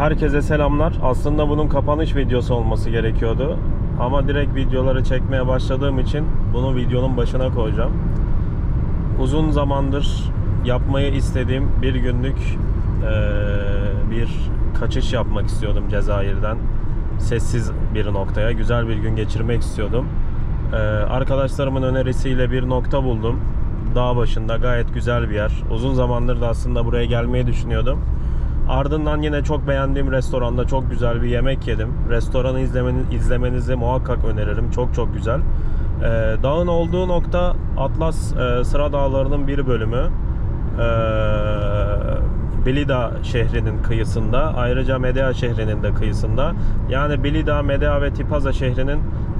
Herkese selamlar. Aslında bunun kapanış videosu olması gerekiyordu. Ama direkt videoları çekmeye başladığım için bunu videonun başına koyacağım. Uzun zamandır yapmayı istediğim bir günlük eee, bir kaçış yapmak istiyordum Cezayir'den. Sessiz bir noktaya, güzel bir gün geçirmek istiyordum. Eee, arkadaşlarımın önerisiyle bir nokta buldum. Dağ başında gayet güzel bir yer. Uzun zamandır da aslında buraya gelmeyi düşünüyordum. Ardından yine çok beğendiğim restoranda çok güzel bir yemek yedim. Restoranı izlemeni, izlemenizi muhakkak öneririm. Çok çok güzel. Ee, dağın olduğu nokta Atlas e, Sıra Dağları'nın bir bölümü. Ee, Belida şehrinin kıyısında. Ayrıca Medea şehrinin de kıyısında. Yani Belida, Medea ve Tipaza şehrinin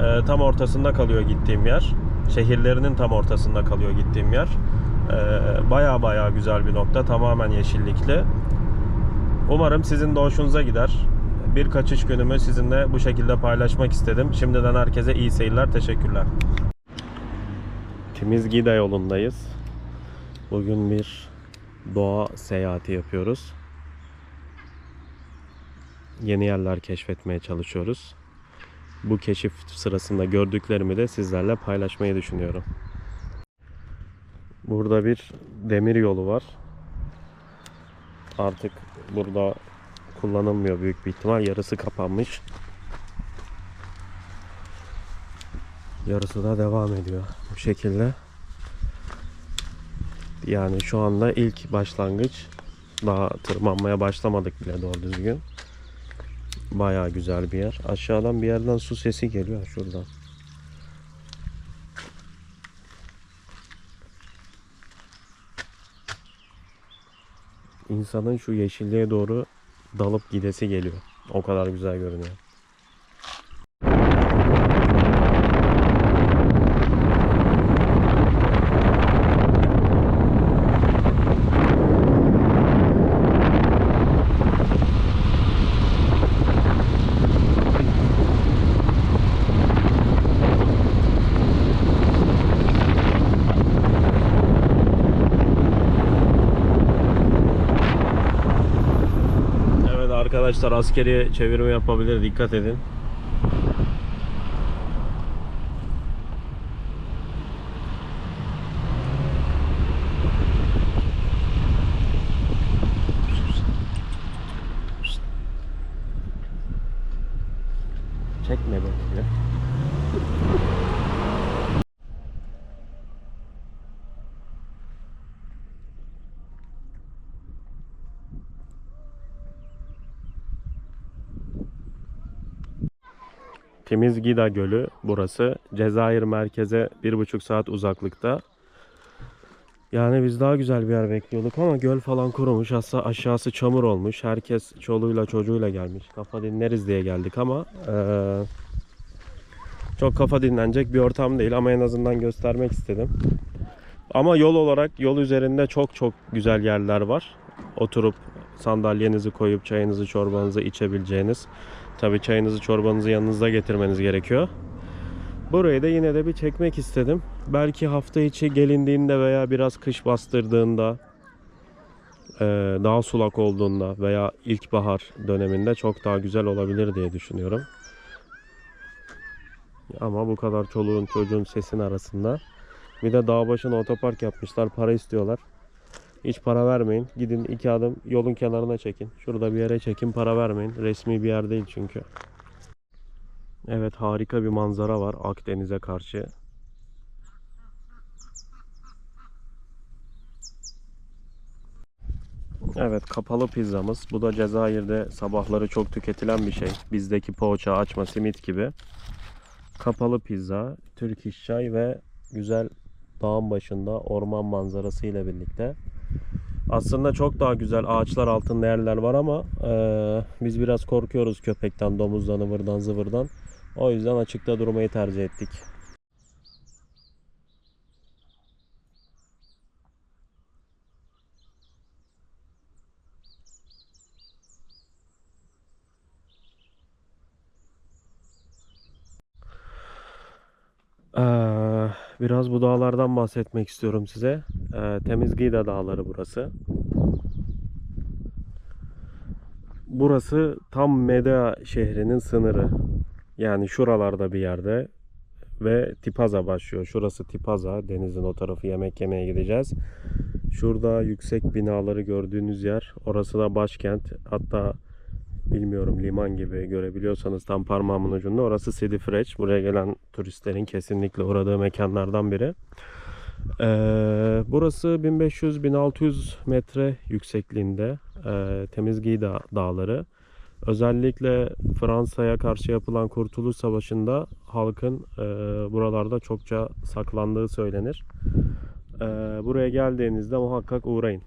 e, tam ortasında kalıyor gittiğim yer. Şehirlerinin tam ortasında kalıyor gittiğim yer. Ee, baya baya güzel bir nokta. Tamamen yeşillikli. Umarım sizin de hoşunuza gider. Bir kaçış günümü sizinle bu şekilde paylaşmak istedim. Şimdiden herkese iyi seyirler. Teşekkürler. Timizgida yolundayız. Bugün bir doğa seyahati yapıyoruz. Yeni yerler keşfetmeye çalışıyoruz. Bu keşif sırasında gördüklerimi de sizlerle paylaşmayı düşünüyorum. Burada bir demir yolu var artık burada kullanılmıyor büyük bir ihtimal. Yarısı kapanmış. Yarısı da devam ediyor bu şekilde. Yani şu anda ilk başlangıç. Daha tırmanmaya başlamadık bile doğru düzgün. Baya güzel bir yer. Aşağıdan bir yerden su sesi geliyor şuradan. İnsanın şu yeşilliğe doğru dalıp gidesi geliyor. O kadar güzel görünüyor. Evet arkadaşlar askeri çevirme yapabilir dikkat edin. Timizgida Gölü burası. Cezayir merkeze bir buçuk saat uzaklıkta. Yani biz daha güzel bir yer bekliyorduk ama göl falan kurumuş. Aslında aşağısı çamur olmuş. Herkes çoluğuyla çocuğuyla gelmiş. Kafa dinleriz diye geldik ama eee, çok kafa dinlenecek bir ortam değil ama en azından göstermek istedim. Ama yol olarak yol üzerinde çok çok güzel yerler var. Oturup sandalyenizi koyup çayınızı çorbanızı içebileceğiniz. Tabi çayınızı çorbanızı yanınızda getirmeniz gerekiyor. Burayı da yine de bir çekmek istedim. Belki hafta içi gelindiğinde veya biraz kış bastırdığında eee, daha sulak olduğunda veya ilkbahar döneminde çok daha güzel olabilir diye düşünüyorum. Ama bu kadar çoluğun çocuğun sesin arasında bir de dağ başına otopark yapmışlar. Para istiyorlar. Hiç para vermeyin. Gidin iki adım yolun kenarına çekin. Şurada bir yere çekin para vermeyin. Resmi bir yer değil çünkü. Evet harika bir manzara var Akdeniz'e karşı. Evet kapalı pizzamız. Bu da Cezayir'de sabahları çok tüketilen bir şey. Bizdeki poğaça, açma, simit gibi. Kapalı pizza, Türk iş çay ve güzel dağın başında orman manzarası ile birlikte. Aslında çok daha güzel ağaçlar altında yerler var ama eee, biz biraz korkuyoruz köpekten, domuzdan, ıvırdan, zıvırdan. O yüzden açıkta durmayı tercih ettik. Eee, biraz bu dağlardan bahsetmek istiyorum size. Eee Temizgida Dağları burası. burası tam Medea şehrinin sınırı. Yani şuralarda bir yerde ve Tipaza başlıyor. Şurası Tipaza. Denizin o tarafı yemek yemeye gideceğiz. Şurada yüksek binaları gördüğünüz yer. Orası da başkent. Hatta bilmiyorum liman gibi görebiliyorsanız tam parmağımın ucunda. Orası Sidi Fresh. Buraya gelen turistlerin kesinlikle uğradığı mekanlardan biri. Ee, burası 1500-1600 metre yüksekliğinde ee, Temizgiği Dağ- Dağları. Özellikle Fransa'ya karşı yapılan Kurtuluş Savaşı'nda halkın ee, buralarda çokça saklandığı söylenir. Ee, buraya geldiğinizde muhakkak uğrayın.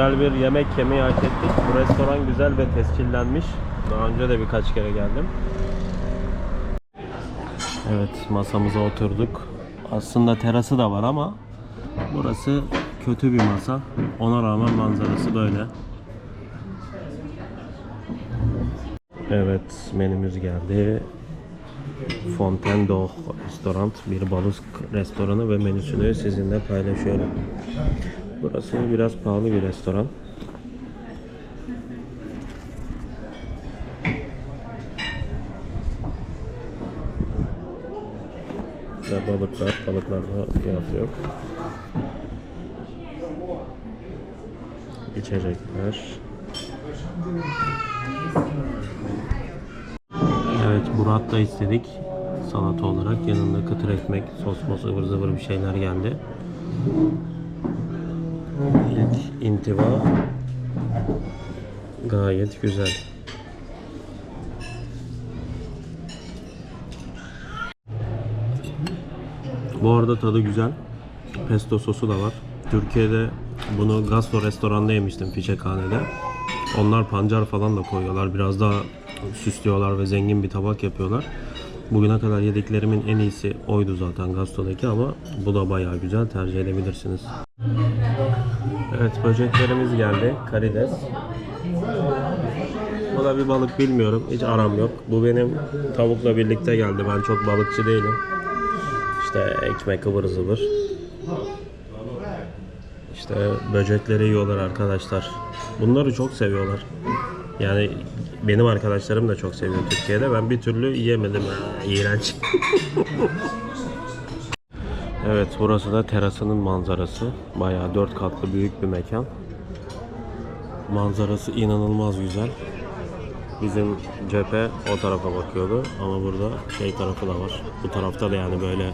Güzel bir yemek yemeyi hak ettik. Bu restoran güzel ve tescillenmiş. Daha önce de birkaç kere geldim. Evet, masamıza oturduk. Aslında terası da var ama burası kötü bir masa. Ona rağmen manzarası böyle. Evet, menümüz geldi. Fontaine d'Or restoran, bir balık restoranı ve menüsünü sizinle paylaşıyorum. Burası biraz pahalı bir restoran. Ve balıklar, balıklarda fiyat yok. İçecekler. Evet, burrata istedik. Salata olarak yanında kıtır ekmek, sos mos ıvır zıvır bir şeyler geldi. İlk intiba gayet güzel. Bu arada tadı güzel. Pesto sosu da var. Türkiye'de bunu Gastro restoranda yemiştim Fişekhane'de. Onlar pancar falan da koyuyorlar. Biraz daha süslüyorlar ve zengin bir tabak yapıyorlar. Bugüne kadar yediklerimin en iyisi oydu zaten Gastro'daki ama bu da bayağı güzel. Tercih edebilirsiniz. Evet böceklerimiz geldi. Karides. Bu da bir balık bilmiyorum. Hiç aram yok. Bu benim tavukla birlikte geldi. Ben çok balıkçı değilim. İşte ekmek ıvır zıvır. İşte böcekleri yiyorlar arkadaşlar. Bunları çok seviyorlar. Yani benim arkadaşlarım da çok seviyor Türkiye'de. Ben bir türlü yiyemedim. Ha, İğrenç. Evet burası da terasının manzarası. Bayağı dört katlı büyük bir mekan. Manzarası inanılmaz güzel. Bizim cephe o tarafa bakıyordu ama burada şey tarafı da var. Bu tarafta da yani böyle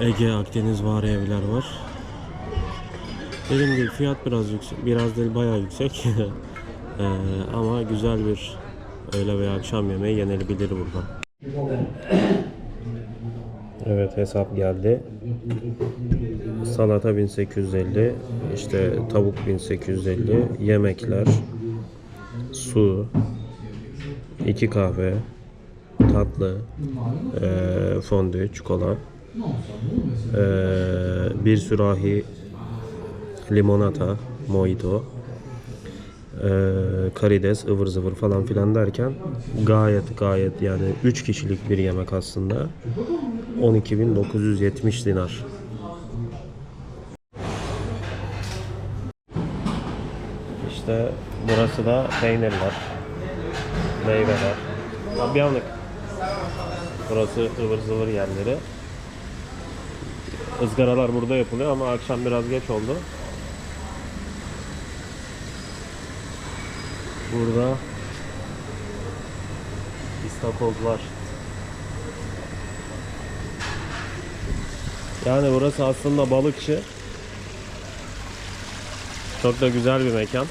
Ege, Akdeniz var evler var. Dediğim gibi fiyat biraz yüksek, biraz değil bayağı yüksek. Ee, ama güzel bir öğle veya akşam yemeği yenilebilir burada. Evet hesap geldi. Salata 1850, işte tavuk 1850, yemekler, su, iki kahve, tatlı, eee fondü, çikolata, eee, bir sürahi limonata, mojito, eee, karides, ıvır zıvır falan filan derken gayet gayet yani 3 kişilik bir yemek aslında. 12.970 dinar. İşte burası da peynirler, meyveler. Ha, bir anlık. Burası ıvır zıvır yerleri. Izgaralar burada yapılıyor ama akşam biraz geç oldu. Burada istakozlar. Yani burası aslında balıkçı. Çok da güzel bir mekan.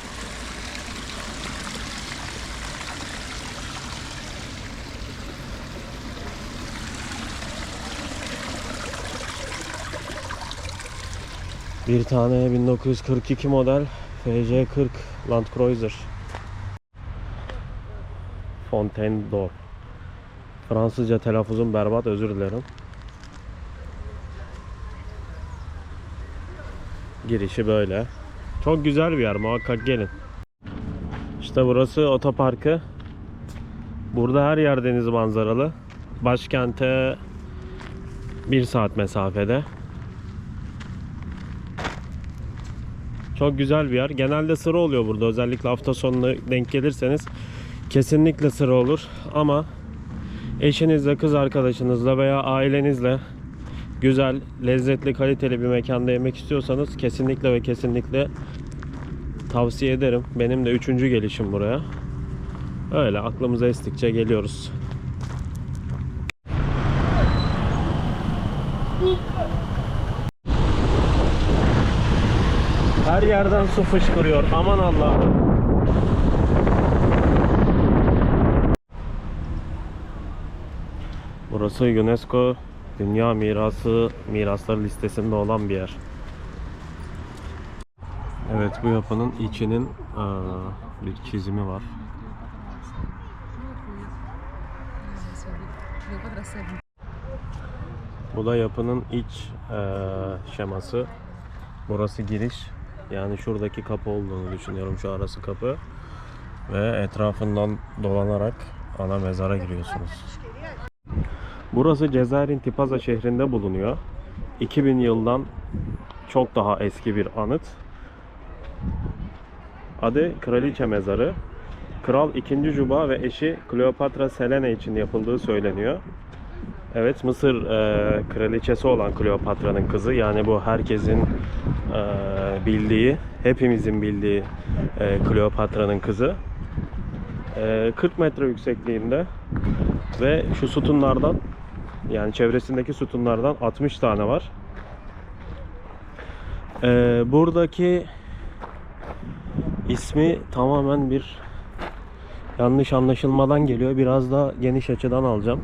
Bir tane 1942 model FC40 Land Cruiser. Fontaine d'Or. Fransızca telaffuzum berbat özür dilerim. Girişi böyle. Çok güzel bir yer muhakkak gelin. İşte burası otoparkı. Burada her yer deniz manzaralı. Başkente bir saat mesafede. Çok güzel bir yer. Genelde sıra oluyor burada. Özellikle hafta sonuna denk gelirseniz kesinlikle sıra olur. Ama eşinizle, kız arkadaşınızla veya ailenizle güzel, lezzetli, kaliteli bir mekanda yemek istiyorsanız kesinlikle ve kesinlikle tavsiye ederim. Benim de üçüncü gelişim buraya. Öyle aklımıza estikçe geliyoruz. Her yerden su fışkırıyor. Aman Allah'ım. Burası UNESCO Dünya Mirası Mirasları listesinde olan bir yer. Evet bu yapının içinin aa, bir çizimi var. Bu da yapının iç eee, şeması. Burası giriş. Yani şuradaki kapı olduğunu düşünüyorum. Şu arası kapı. Ve etrafından dolanarak ana mezara giriyorsunuz. Burası Cezayir'in Tipaza şehrinde bulunuyor. 2000 yıldan çok daha eski bir anıt. Adı Kraliçe Mezarı. Kral 2. Juba ve eşi Kleopatra Selene için yapıldığı söyleniyor. Evet Mısır e, kraliçesi olan Kleopatra'nın kızı yani bu herkesin e, bildiği, hepimizin bildiği e, Kleopatra'nın kızı. E, 40 metre yüksekliğinde ve şu sütunlardan yani çevresindeki sütunlardan 60 tane var. E, buradaki ismi tamamen bir yanlış anlaşılmadan geliyor. Biraz da geniş açıdan alacağım.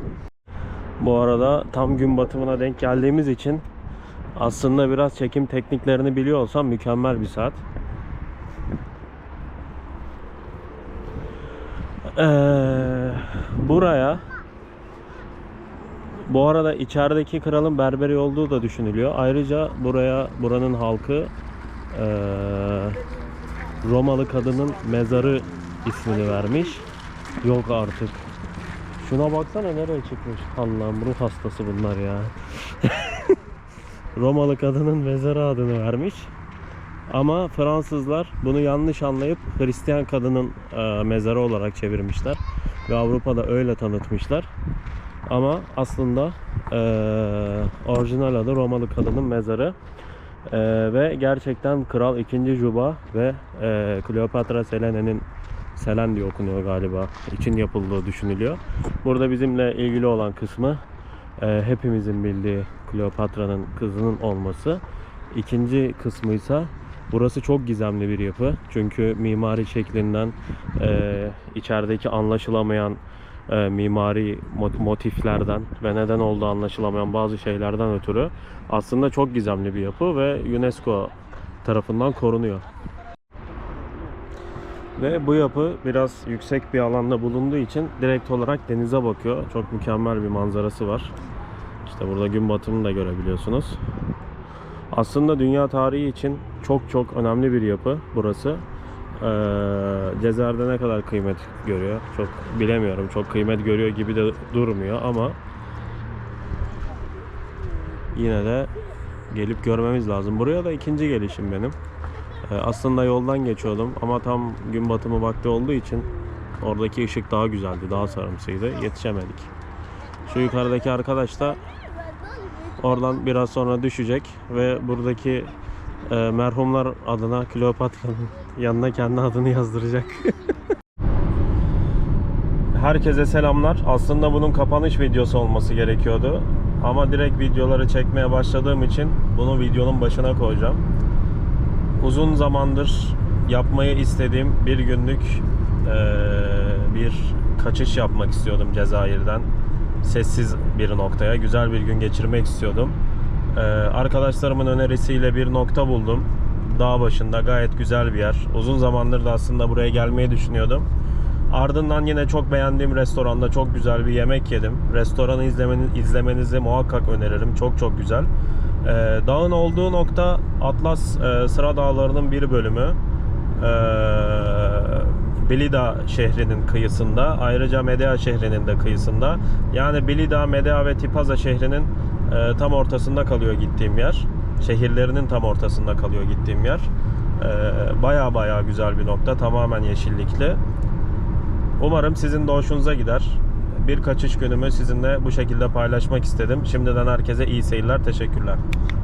Bu arada tam gün batımına denk geldiğimiz için aslında biraz çekim tekniklerini biliyor olsam mükemmel bir saat. Ee, buraya bu arada içerideki kralın berberi olduğu da düşünülüyor. Ayrıca buraya buranın halkı ee, Romalı kadının mezarı ismini vermiş. Yok artık. Şuna baksana nereye çıkmış. Allah'ım ruh hastası bunlar ya. Romalı kadının mezarı adını vermiş. Ama Fransızlar bunu yanlış anlayıp Hristiyan kadının e, mezarı olarak çevirmişler. Ve Avrupa'da öyle tanıtmışlar. Ama aslında e, orijinal adı Romalı kadının mezarı. E, ve gerçekten Kral 2. Juba ve e, Kleopatra Selene'nin Selen diye okunuyor galiba. için yapıldığı düşünülüyor. Burada bizimle ilgili olan kısmı e, hepimizin bildiği Kleopatra'nın kızının olması. İkinci kısmı ise burası çok gizemli bir yapı. Çünkü mimari şeklinden e, içerideki anlaşılamayan e, mimari mo- motiflerden ve neden olduğu anlaşılamayan bazı şeylerden ötürü aslında çok gizemli bir yapı ve UNESCO tarafından korunuyor. Ve bu yapı biraz yüksek bir alanda bulunduğu için direkt olarak denize bakıyor. Çok mükemmel bir manzarası var. İşte burada gün batımını da görebiliyorsunuz. Aslında dünya tarihi için çok çok önemli bir yapı burası. Ee, Cezayir'de ne kadar kıymet görüyor çok bilemiyorum. Çok kıymet görüyor gibi de durmuyor ama yine de gelip görmemiz lazım. Buraya da ikinci gelişim benim. Ee, aslında yoldan geçiyordum ama tam gün batımı vakti olduğu için oradaki ışık daha güzeldi, daha sarımsıydı. Yetişemedik. Şu yukarıdaki arkadaş da oradan biraz sonra düşecek ve buradaki e, merhumlar adına Kleopatra'nın yanına kendi adını yazdıracak. Herkese selamlar. Aslında bunun kapanış videosu olması gerekiyordu. Ama direkt videoları çekmeye başladığım için bunu videonun başına koyacağım. Uzun zamandır yapmayı istediğim bir günlük eee, bir kaçış yapmak istiyordum Cezayir'den. Sessiz bir noktaya, güzel bir gün geçirmek istiyordum. Eee, arkadaşlarımın önerisiyle bir nokta buldum. Dağ başında gayet güzel bir yer. Uzun zamandır da aslında buraya gelmeyi düşünüyordum. Ardından yine çok beğendiğim restoranda çok güzel bir yemek yedim. Restoranı izlemeni- izlemenizi muhakkak öneririm. Çok çok güzel. Ee, dağın olduğu nokta Atlas e, Sıra Dağları'nın bir bölümü. Ee, Belida şehrinin kıyısında. Ayrıca Medea şehrinin de kıyısında. Yani Belida, Medea ve Tipaza şehrinin e, tam ortasında kalıyor gittiğim yer. Şehirlerinin tam ortasında kalıyor gittiğim yer. Ee, Baya baya güzel bir nokta. Tamamen yeşillikli. Umarım sizin de hoşunuza gider. Bir kaçış günümü sizinle bu şekilde paylaşmak istedim. Şimdiden herkese iyi seyirler. Teşekkürler.